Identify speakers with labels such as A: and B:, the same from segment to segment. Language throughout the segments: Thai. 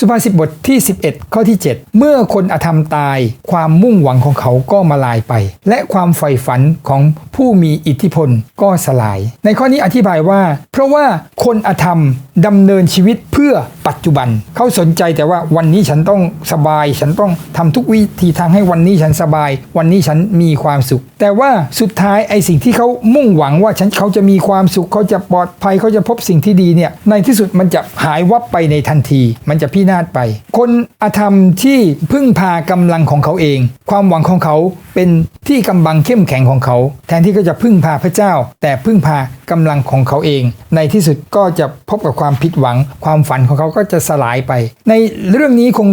A: สุภาษิตบทที่ 11 ข้อที่ 7 เมื่อคนอธรรมตาย ความมุ่งหวังของเขาก็มาลายไป และความใฝ่ฝันของผู้มีอิทธิพลก็สลาย ในข้อนี้อธิบายว่า เพราะว่าคนอธรรมดำเนินชีวิตเพื่อปัจจุบัน เขาสนใจแต่ว่าวันนี้ฉันต้องสบาย ฉันต้องทำทุกวิธีทางให้วันนี้ฉันสบาย วันนี้ฉันมีความสุข แต่ว่าสุดท้ายไอ้สิ่งที่เขามุ่งหวังว่าฉันเขาจะมีความสุขเขาจะปลอดภัยเขาจะพบสิ่งที่ดีเนี่ยในที่สุดมันจะหายวับไปในทันที มันจะพินาศไป คนอธรรมที่พึ่งพากำลังของเขาเอง ความหวังของเขาเป็นที่กำบังเข้มแข็งของเขา แทนที่เขาจะพึ่งพาพระเจ้า แต่พึ่งพากำลังของเขาเอง ในที่สุดก็จะพบกับความผิดหวัง ความฝันของเขาก็จะสลายไป ในเรื่องนี้คง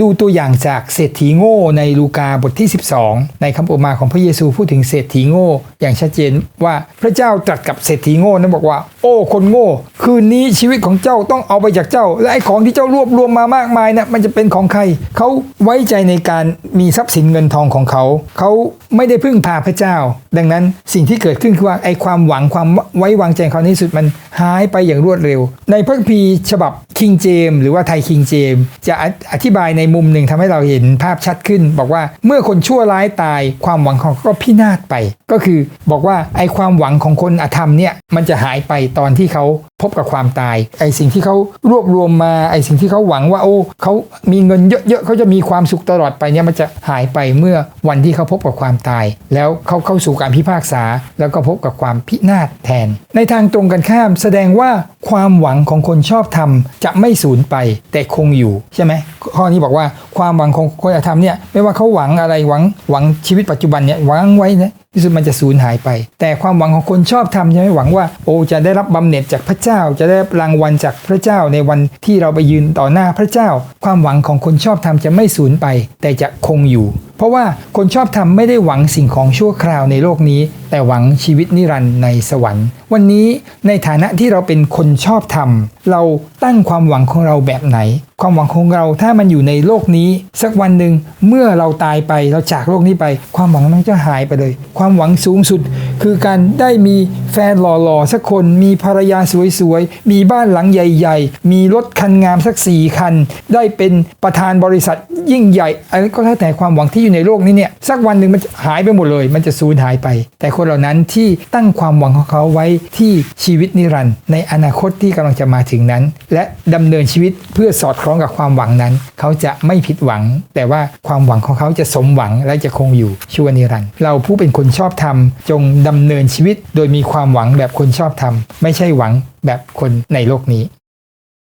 A: ดูตัวอย่างจากเศรษฐีโง่ในลูกาบทที่ 12 ในคำอุมาของพระเยซูพูดถึงเศรษฐีโง่ อย่างชัดเจนว่าพระเจ้าตรัสกับเศรษฐีโง่นั้นบอกว่า โอ้คนโง่ คืนนี้ชีวิตของเจ้าต้องเอาไปจากเจ้า และไอ้ของที่เจ้ารวบรวมมามากมายนะ่ะมันจะเป็นของใคร เขาไว้ใจในการมีทรัพย์สินเงินทองของเขา เขาไม่ได้พึ่งพาพระเจ้า ดังนั้นสิ่งที่เกิดขึ้นคือว่าไอ้ความหวังความไว้วางใจเขาในที่สุดมันหายไปอย่างรวดเร็ว ในพระคัมภีร์ฉบับคิงเจมหรือว่าไทยคิงเจมจะอธิบายในมุมหนึ่งทำให้เราเห็นภาพชัดขึ้น บอกว่าเมื่อคนชั่วร้ายตาย ความหวังของก็พินาศไป ก็คือบอกว่าไอความหวังของคนอธรรมเนี่ยมันจะหายไปตอนที่เขาพบกับความตาย ไอสิ่งที่เขารวบรวมมาไอสิ่งที่เขาหวังว่าโอ้เขามีเงินเยอะๆเขาจะมีความสุขตลอดไปเนี่ยมันจะหายไปเมื่อวันที่เขาพบกับความตาย แล้วเขาเข้าสู่การพิพากษา แล้วก็พบกับความพินาศแทน ในทางตรงกันข้ามแสดงว่าความหวังของคนชอบธรรมจะไม่สูญไปแต่คงอยู่ใช่ไหมข้อนี้บอกว่าความหวังของคนอธรรมเนี่ยไม่ว่าเขาหวังอะไรหวังหวังชีวิตปัจจุบันเนี่ยหวังไว้นะที่สุดมันจะสูญหายไป แต่ความหวังของคนชอบธรรมใช่ไหมหวังว่าโอ้จะได้รับบำเหน็จจากพระเจ้า จะได้รับรางวัลจากพระเจ้าในวันที่เราไปยืนต่อหน้าพระเจ้า ความหวังของคนชอบธรรมจะไม่สูญไป แต่จะคงอยู่ เพราะว่าคนชอบธรรมไม่ได้หวังสิ่งของชั่วคราวในโลกนี้ แต่หวังชีวิตนิรันดร์ในสวรรค์ วันนี้ในฐานะที่เราเป็นคนชอบธรรม เราตั้งความหวังของเราแบบไหน ความหวังของเราถ้ามันอยู่ในโลกนี้ สักวันหนึ่งเมื่อเราตายไปเราจากโลกนี้ไป ความหวังนั้นจะหายไปเลย ความหวังสูงสุด คือการได้มีแฟนหล่อๆสักคนมีภรรยาสวยๆมีบ้านหลังใหญ่ ๆ มีรถคันงามสักสี่คัน ได้เป็นประธานบริษัทยิ่งใหญ่อะไรก็แล้วแต่ความหวังที่อยู่ในโลกนี้เนี่ยสักวันหนึ่งมันหายไปหมดเลย มันจะสูญหายไป แต่คนเหล่านั้นที่ตั้งความหวังของเขาไว้ที่ชีวิตนิรันดร์ในอนาคตที่กำลังจะมาถึงนั้น และดำเนินชีวิตเพื่อสอดคล้องกับความหวังนั้น เขาจะไม่ผิดหวัง แต่ว่าความหวังของเขาจะสมหวังและจะคงอยู่ชั่วนิรันดร์เราผู้เป็นคนชอบธรรมจงดำเนินชีวิต โดยมีความหวังแบบคนชอบธรรมไม่ใช่หวังแบบคนในโลกนี้